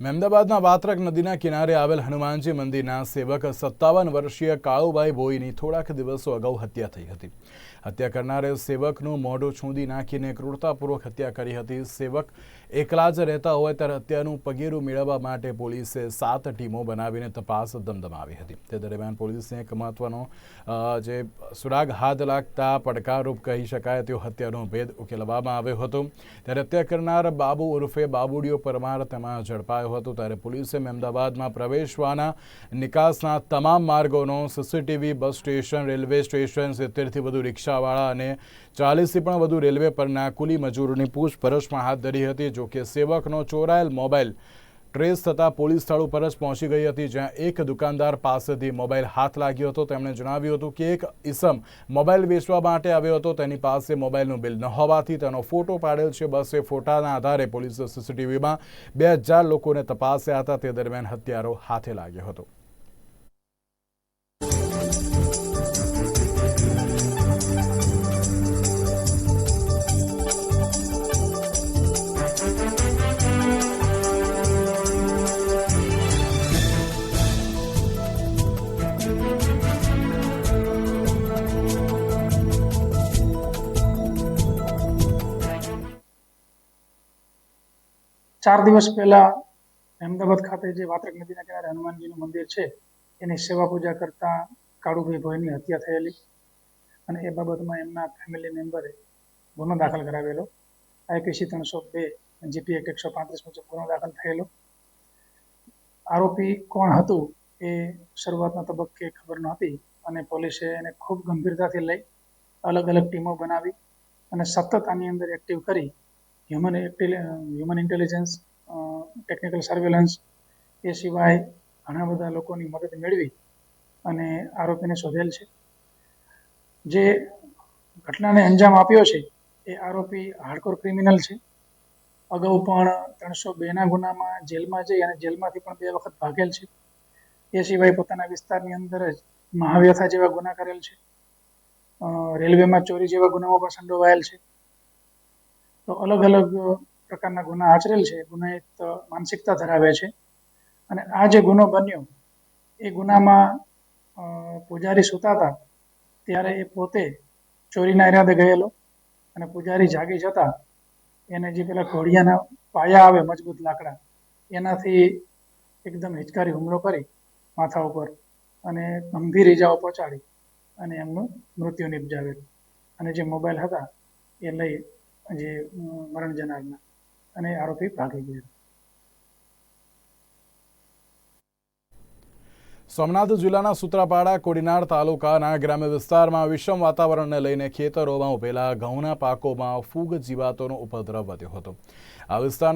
મહેમદાબાદના વાત્રક નદીના કિનારે આવેલ હનુમાનજી મંદિરના સેવક સત્તાવન વર્ષીય કાળુભાઈ ભોઈની થોડાક દિવસો અગાઉ હત્યા થઈ હતી. હત્યા કરનારે સેવકનું મોઢું છૂંદી નાખીને ક્રૂરતાપૂર્વક હત્યા કરી હતી. સેવક એકલા જ રહેતા હોય ત્યારે હત્યાનું પગેરું મેળવવા માટે પોલીસે સાત ટીમો બનાવીને તપાસ ધમધમાવી હતી. તે દરમિયાન પોલીસને એક મહત્વનો જે સુરાગ હાથ લાગતા પડકારરૂપ કહી શકાય તેઓ હત્યાનો ભેદ ઉકેલવામાં આવ્યો હતો. ત્યારે હત્યા કરનાર બાબુ ઉર્ફે બાબુડીઓ પરમાર તેમાં ઝડપાયો હતો ત્યારે પોલીસે મહેમદાબાદમાં પ્રવેશવાના નિકાસના તમામ માર્ગોનો CCTV bus station, railway station, સિત્તેરથી વધુ રિક્ષાવાળા અને ચાલીસથી પણ વધુ રેલવે પરના કુલી મજૂરોની પૂછપરછમાં હાથ ધરી હતી, જોકે સેવકનો ચોરાયેલ મોબાઈલ ટ્રેસ થતાં પોલીસ સ્થળ ઉપર જ પહોંચી ગઈ હતી, જ્યાં એક દુકાનદાર પાસેથી મોબાઈલ હાથ લાગ્યો હતો. તેમણે જણાવ્યું હતું કે એક ઈસમ મોબાઈલ વેચવા માટે આવ્યો હતો. તેની પાસે મોબાઈલનું બિલ ન હોવાથી તેનો ફોટો પાડેલ છે. બસ એ ફોટાના આધારે પોલીસે સીસીટીવીમાં બે હજાર લોકોને તપાસ્યા હતા. તે દરમિયાન હત્યારો હાથે લાગ્યો હતો. ચાર દિવસ પહેલા અહેમદાબાદ ખાતે જે વાત્રક નદીના કિનારે હનુમાનજીનું મંદિર છે, એની સેવા પૂજા કરતા કાળુભાઈ ભોયની હત્યા થયેલી અને એ બાબતમાં એમના ફેમિલી મેમ્બરે ગુનો દાખલ કરાવેલો. આઈપીસી ત્રણસો બે જીપી એક એકસો પાંત્રીસ મુજબ ગુનો દાખલ થયેલો. આરોપી કોણ હતું એ શરૂઆતના તબક્કે ખબર નહોતી અને પોલીસે એને ખૂબ ગંભીરતાથી લઈ અલગ અલગ ટીમો બનાવી અને સતત આની અંદર એક્ટિવ કરી human human intelligence technical surveillance એ સિવાય ઘણા બધા લોકોની મદદ મેળવી અને આરોપીને શોધેલ છે. જે ઘટનાને અંજામ આપ્યો છે એ આરોપી હાર્ડકોર ક્રિમિનલ છે. અગાઉ પણ ત્રણસો બેના ગુનામાં જેલમાં જઈ અને જેલમાંથી પણ બે વખત ભાગેલ છે. એ સિવાય પોતાના વિસ્તારની અંદર જ મહાવ્યથા જેવા ગુના કરેલ છે. રેલવેમાં ચોરી જેવા ગુનામાં પણ સંડોવાયેલ છે. તો અલગ અલગ પ્રકારના ગુના આચરેલ છે. ગુનાહિત માનસિકતા ધરાવે છે. અને આ જે ગુનો બન્યો, એ ગુનામાં પૂજારી સૂતા હતા ત્યારે એ પોતે ચોરીના ઇરાદે ગયેલો અને પૂજારી જાગી જતા એને જે પેલા ઘોડિયાના પાયા આવે મજબૂત લાકડા, એનાથી એકદમ હિચકારી હુમલો કરી માથા ઉપર અને ગંભીર ઈજાઓ પહોંચાડી અને એમનું મૃત્યુ નિપજાવેલું. અને જે મોબાઈલ હતા, એ લઈ જે મરણ જનારના અને આરોપી ભાગી ગયેલ. સોમનાથ જિલ્લાના સુત્રાપાડા, કોડીનાર તાલુકાના ગ્રામ્ય વિસ્તારમાં વિષમ વાતાવરણને લઈને ખેતરોમાં ઉભેલા ઘઉંના પાકોમાં ફૂગ જીવાતોનો ઉપદ્રવ વધ્યો હતો. આ વિસ્તારના